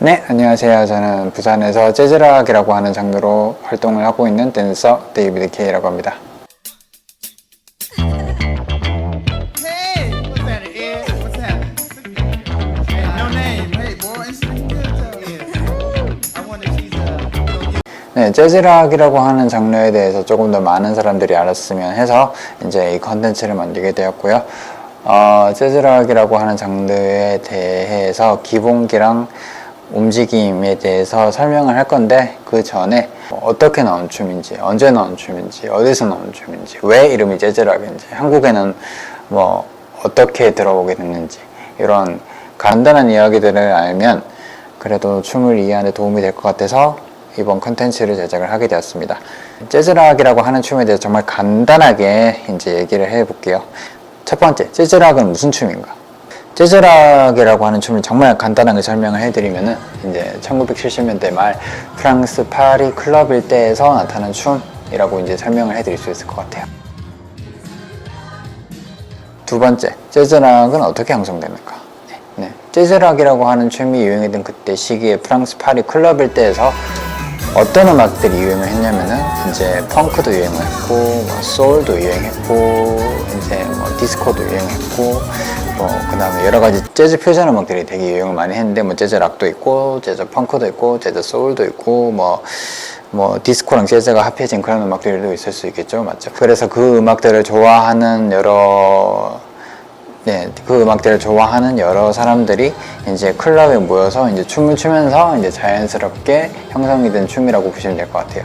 네, 안녕하세요. 저는 부산에서 재즈락이라고 하는 장르로 활동을 하고 있는 댄서 데이비드 K라고 합니다. 네, 재즈락이라고 하는 장르에 대해서 조금 더 많은 사람들이 알았으면 해서 이제 이 컨텐츠를 만들게 되었고요. 어, 재즈락이라고 하는 장르에 대해서 기본기랑 움직임에 대해서 설명을 할 건데 그 전에 어떻게 나온 춤인지, 언제 나온 춤인지, 어디서 나온 춤인지, 왜 이름이 재즈락인지, 한국에는 뭐 어떻게 들어오게 됐는지 이런 간단한 이야기들을 알면 그래도 춤을 이해하는 데 도움이 될 것 같아서 이번 컨텐츠를 제작을 하게 되었습니다. 재즈락이라고 하는 춤에 대해서 정말 간단하게 이제 얘기를 해 볼게요. 첫 번째, 재즈락은 무슨 춤인가? 재즈락이라고 하는 춤을 정말 간단하게 설명을 해드리면은 이제 1970년대 말 프랑스 파리 클럽 일대에서 나타난 춤이라고 이제 설명을 해드릴 수 있을 것 같아요. 두 번째, 재즈락은 어떻게 형성됩니까? 네, 네. 재즈락이라고 하는 춤이 유행했던 그때 시기에 프랑스 파리 클럽 일대에서 어떤 음악들이 유행을 했냐면은 이제 펑크도 유행을 했고 뭐 소울도 유행했고 이제 뭐 디스코도 유행했고 뭐 그다음에 여러 가지 재즈 퓨전 음악들이 되게 유행을 많이 했는데 뭐 재즈 락도 있고 재즈 펑크도 있고 재즈 소울도 있고 뭐뭐 디스코랑 재즈가 합해진 그런 음악들도 있을 수 있겠죠, 맞죠? 그래서 그 음악들을 좋아하는 여러 네, 그 음악들을 좋아하는 여러 사람들이 이제 클럽에 모여서 이제 춤을 추면서 이제 자연스럽게 형성이 된 춤이라고 보시면 될 것 같아요.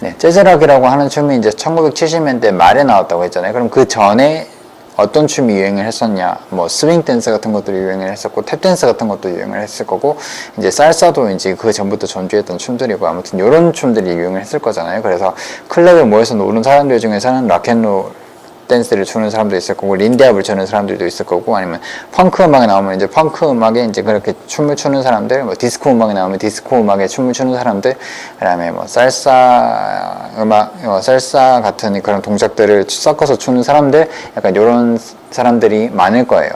네, 재즈락이라고 하는 춤이 이제 1970년대 말에 나왔다고 했잖아요. 그럼 그 전에 어떤 춤이 유행을 했었냐? 뭐 스윙 댄스 같은 것들이 유행을 했었고 탭 댄스 같은 것도 유행을 했을 거고 이제 살사도 이제 그 전부터 전주했던 춤들이고 아무튼 이런 춤들이 유행을 했을 거잖아요. 그래서 클럽에 모여서 노는 사람들 중에서는 락앤롤 댄스를 추는 사람도 있을 거고 린디압을 추는 사람들도 있을 거고 아니면 펑크 음악에 나오면 이제 펑크 음악에 이제 그렇게 춤을 추는 사람들 뭐 디스코 음악에 나오면 디스코 음악에 춤을 추는 사람들 그다음에 뭐 살사 음악 어, 살사 같은 그런 동작들을 섞어서 추는 사람들 약간 이런 사람들이 많을 거예요.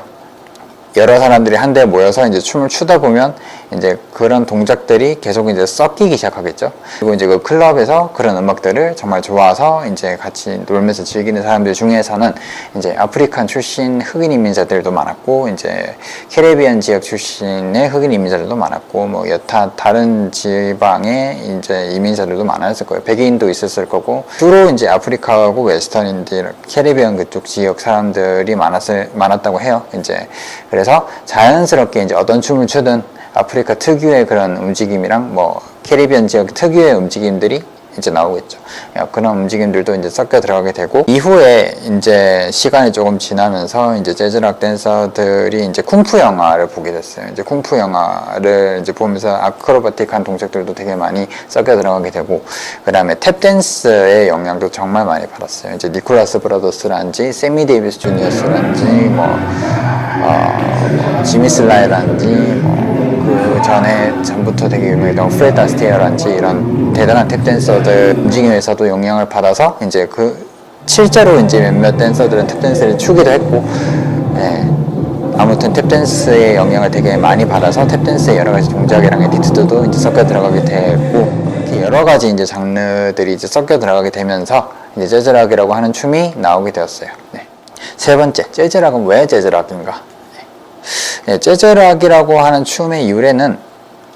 여러 사람들이 한데 모여서 이제 춤을 추다 보면 이제 그런 동작들이 계속 이제 섞이기 시작하겠죠. 그리고 이제 그 클럽에서 그런 음악들을 정말 좋아서 이제 같이 놀면서 즐기는 사람들 중에서는 이제 아프리칸 출신 흑인 이민자들도 많았고 이제 캐리비안 지역 출신의 흑인 이민자들도 많았고 뭐 여타 다른 지방의 이제 이민자들도 많았을 거예요. 백인도 있었을 거고 주로 이제 아프리카하고 웨스턴인들 캐리비안 그쪽 지역 사람들이 많았을 많았다고 해요. 이제 그래서 자연스럽게 이제 어떤 춤을 추든 아프리카 특유의 그런 움직임이랑 뭐 캐리비안 지역 특유의 움직임들이 이제 나오겠죠. 야, 그런 움직임들도 이제 섞여 들어가게 되고 이후에 이제 시간이 조금 지나면서 이제 재즈락 댄서들이 이제 쿵푸 영화를 보게 됐어요. 이제 쿵푸 영화를 이제 보면서 아크로바틱한 동작들도 되게 많이 섞여 들어가게 되고 그다음에 탭 댄스의 영향도 정말 많이 받았어요. 이제 니콜라스 브라더스란지 세미 데이비스 주니어스란지 뭐, 어, 뭐 지미 슬라이란지 뭐 그 전에 전부터 되게 유명했던 프레드 아스테어란지 이런 대단한 탭 댄서들 움직임에서도 영향을 받아서 이제 그 실제로 이제 몇몇 댄서들은 탭 댄스를 추기도 했고 예, 아무튼 탭 댄스의 영향을 되게 많이 받아서 탭 댄스의 여러 가지 동작이랑 에디트도 이제 섞여 들어가게 되고 여러 가지 이제 장르들이 이제 섞여 들어가게 되면서 이제 재즈락이라고 하는 춤이 나오게 되었어요. 네. 세 번째, 재즈락은 왜 재즈락인가? 네, 재즈락이라고 하는 춤의 유래는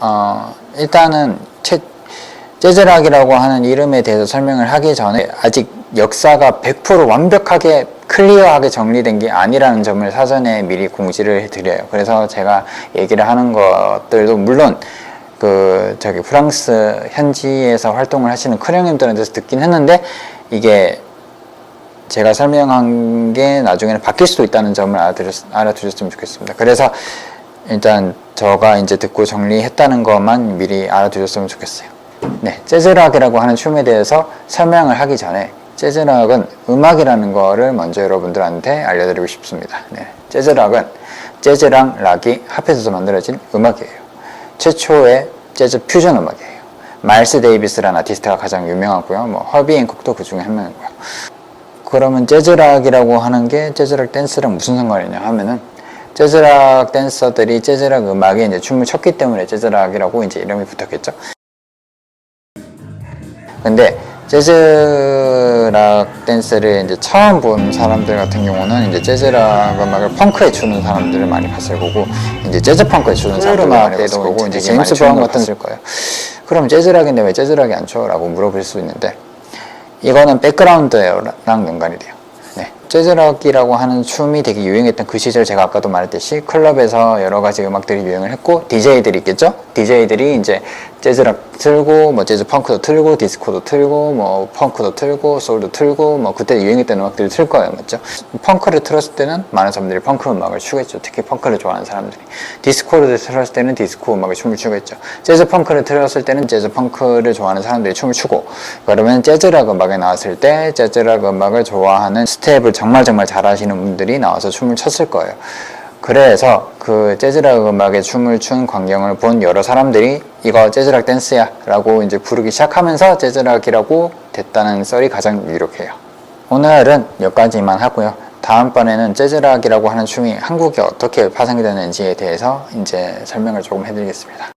어, 일단은 채, 재즈락이라고 하는 이름에 대해서 설명을 하기 전에 아직 역사가 100% 완벽하게 클리어하게 정리된 게 아니라는 점을 사전에 미리 공지를 해드려요. 그래서 제가 얘기를 하는 것들도 물론 그 저기 프랑스 현지에서 활동을 하시는 크령님들한테서 듣긴 했는데 이게 제가 설명한 게 나중에는 바뀔 수도 있다는 점을 알아두셨, 알아두셨으면 좋겠습니다. 그래서 일단 저가 이제 듣고 정리했다는 것만 미리 알아두셨으면 좋겠어요. 네, 재즈락이라고 하는 춤에 대해서 설명을 하기 전에 재즈락은 음악이라는 거를 먼저 여러분들한테 알려드리고 싶습니다. 네, 재즈락은 재즈랑 락이 합해져서 만들어진 음악이에요. 최초의 재즈 퓨전 음악이에요. 마일스 데이비스라는 아티스트가 가장 유명하고요. 뭐 허비 앤콕도 그 중에 한 명이고요. 그러면 재즈락이라고 하는 게 재즈락 댄스랑 무슨 상관이냐 하면은 재즈락 댄서들이 재즈락 음악에 이제 춤을 췄기 때문에 재즈락이라고 이제 이름이 붙었겠죠. 근데 재즈락 댄스를 이제 처음 본 사람들 같은 경우는 이제 재즈락 음악을 펑크에 추는 사람들을 많이 봤을 거고 이제 재즈 펑크에 추는 사람들을 많이 봤을 거고 이제 제임스 브라운 같은 걸 거예요. 그럼 재즈락인데 왜 재즈락이 안 쳐? 라고 물어볼 수 있는데 이거는 백그라운드랑 연관이 돼요. 네. 재즈락이라고 하는 춤이 되게 유행했던 그 시절 제가 아까도 말했듯이 클럽에서 여러 가지 음악들이 유행을 했고 DJ들이 있겠죠? DJ들이 이제 재즈락 틀고 뭐 재즈 펑크도 틀고 디스코도 틀고 뭐 펑크도 틀고 소울도 틀고 뭐 그때 유행했던 음악들을 틀 거예요. 맞죠? 펑크를 틀었을 때는 많은 사람들이 펑크 음악을 추겠죠. 특히 펑크를 좋아하는 사람들이. 디스코를 틀었을 때는 디스코 음악에 춤을 추겠죠. 재즈 펑크를 틀었을 때는 재즈 펑크를 좋아하는 사람들이 춤을 추고 그러면 재즈락 음악에 나왔을 때 재즈락 음악을 좋아하는 스텝을 정말 정말 잘하시는 분들이 나와서 춤을 췄을 거예요. 그래서 그 재즈락 음악에 춤을 춘 광경을 본 여러 사람들이 이거 재즈락 댄스야 라고 이제 부르기 시작하면서 재즈락이라고 됐다는 썰이 가장 유력해요. 오늘은 여기까지만 하고요. 다음번에는 재즈락이라고 하는 춤이 한국에 어떻게 파생이 되는지에 대해서 이제 설명을 조금 해드리겠습니다.